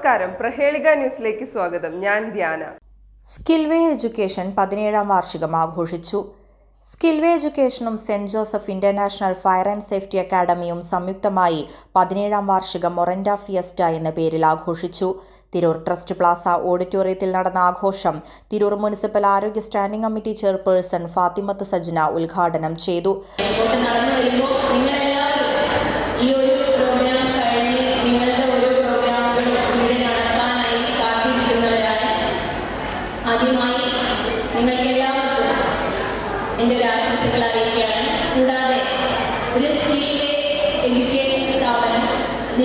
നമസ്കാരം. പ്രഹേളിക ന്യൂസിലേക്ക് സ്വാഗതം. ഞാൻ ധ്യാന. സ്കിൽവേ എഡ്യൂക്കേഷൻ പതിനേഴാം വാർഷികം ആഘോഷിച്ചു. Skillway എഡ്യൂക്കേഷനും Saint Joseph international fire and safety അക്കാദമിയും സംയുക്തമായി പതിനേഴാം വാർഷികം മൊറൻഡ ഫിയസ്റ്റ എന്ന പേരിൽ ആഘോഷിച്ചു. തിരൂർ ട്രസ്റ്റ് പ്ലാസ ഓഡിറ്റോറിയത്തിൽ നടന്ന ആഘോഷം തിരൂർ മുനിസിപ്പൽ ആരോഗ്യ standing committee chairperson Fathimath Sajna ഉദ്ഘാടനം ചെയ്തു. നിങ്ങൾക്ക് എല്ലാവർക്കും എന്റെ ഒരു അറിയിക്കുകയാണ്. കൂടാതെ ഒരു സ്കിൽ എഡ്യൂക്കേഷൻ സ്ഥാപനം ഇത്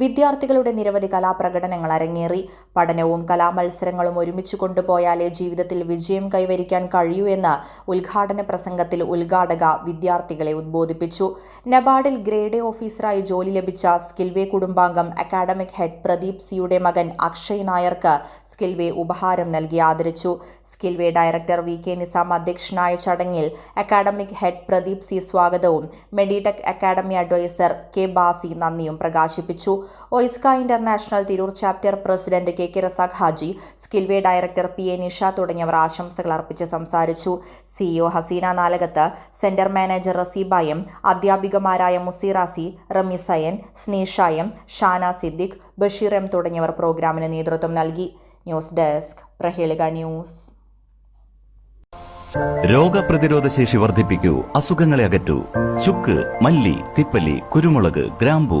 വിദ്യാർത്ഥികളുടെ നിരവധി കലാപ്രകടനങ്ങൾ അരങ്ങേറി. പഠനവും കലാമത്സരങ്ങളും ഒരുമിച്ച് കൊണ്ടുപോയാലേ ജീവിതത്തിൽ വിജയം കൈവരിക്കാൻ കഴിയൂ എന്ന് ഉദ്ഘാടന പ്രസംഗത്തിൽ ഉദ്ഘാടക വിദ്യാർത്ഥികളെ ഉദ്ബോധിപ്പിച്ചു. നബാർഡിൽ ഗ്രേഡ് എ ഓഫീസറായി ജോലി ലഭിച്ച സ്കിൽവേ കുടുംബാംഗം അക്കാഡമിക് ഹെഡ് പ്രദീപ് സിയുടെ മകൻ അക്ഷയ് നായർക്ക് സ്കിൽവേ ഉപഹാരം നൽകി ആദരിച്ചു. Skillway director V K Nizam അധ്യക്ഷനായ ചടങ്ങിൽ അക്കാഡമിക് ഹെഡ് പ്രദീപ് സി സ്വാഗതവും Meditech academy adviser K Basi നന്ദിയും പ്രകാശിപ്പിച്ചു. OISCA international Tirur chapter president K K Razak Haji Skillway director P A Nisha തുടങ്ങിയവർ ആശംസകൾ അർപ്പിച്ച് സംസാരിച്ചു. CEO Haseena Nalakath centre manager റസീബായം അധ്യാപികമാരായ മുസീറാസി റമീസയൻ സ്നീഷായം ഷാന സിദ്ദിഖ് ബഷീർ എം തുടങ്ങിയവർ പ്രോഗ്രാമിന് നേതൃത്വം നൽകി. News desk Prahelika news. രോഗപ്രതിരോധ ശേഷി വർദ്ധിപ്പിക്കൂ അസുഖങ്ങളെ അകറ്റൂ. ചുക്ക് മല്ലി തിപ്പലി കുരുമുളക് ഗ്രാമ്പു